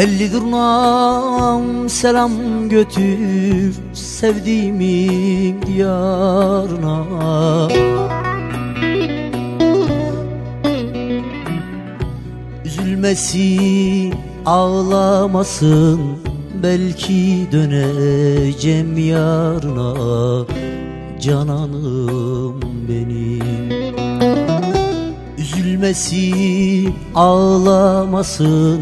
Telli durnam selam götür sevdiğimin diyarına. Üzülmesin, ağlamasın Belki döneceğim yarına. Cananım benim. Üzülmesin, ağlamasın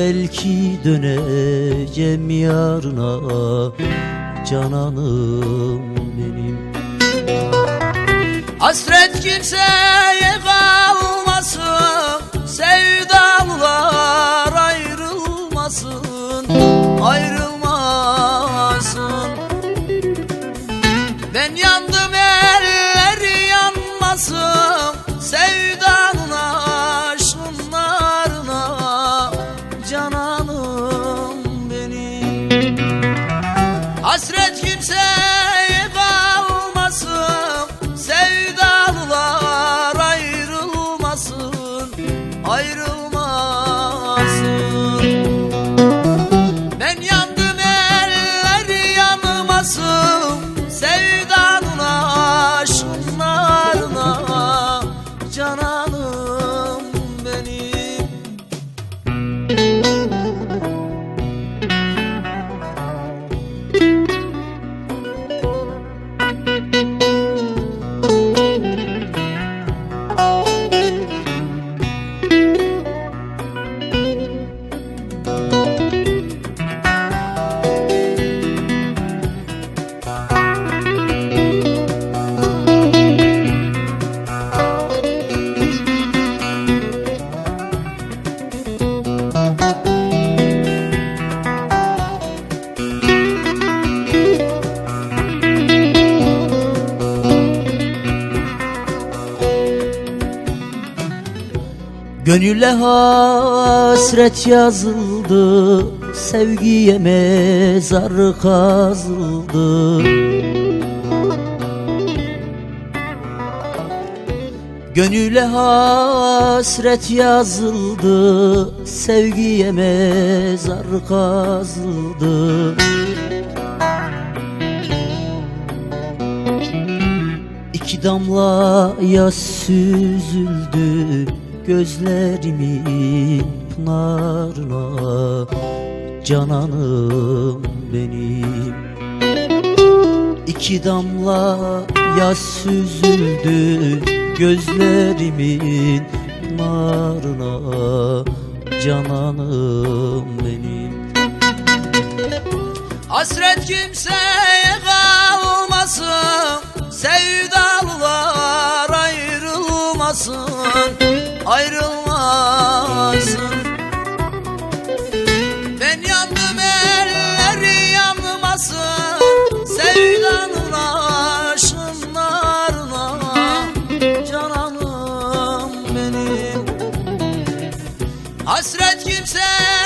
Belki döneceğim yarına Cananım benim. Hasret kimseye Gönüle hasret yazıldı Sevgiye mezar kazıldı. Gönüle hasret yazıldı Sevgiye mezar kazıldı. İki damla yaş süzüldü gözlerimin pınarına Cananım benim. İki damla yaş süzüldü gözlerimin pınarına Cananım benim. Hasret kimseye kalmasın Sevdalılar Ayrılmasın Hasret kimseye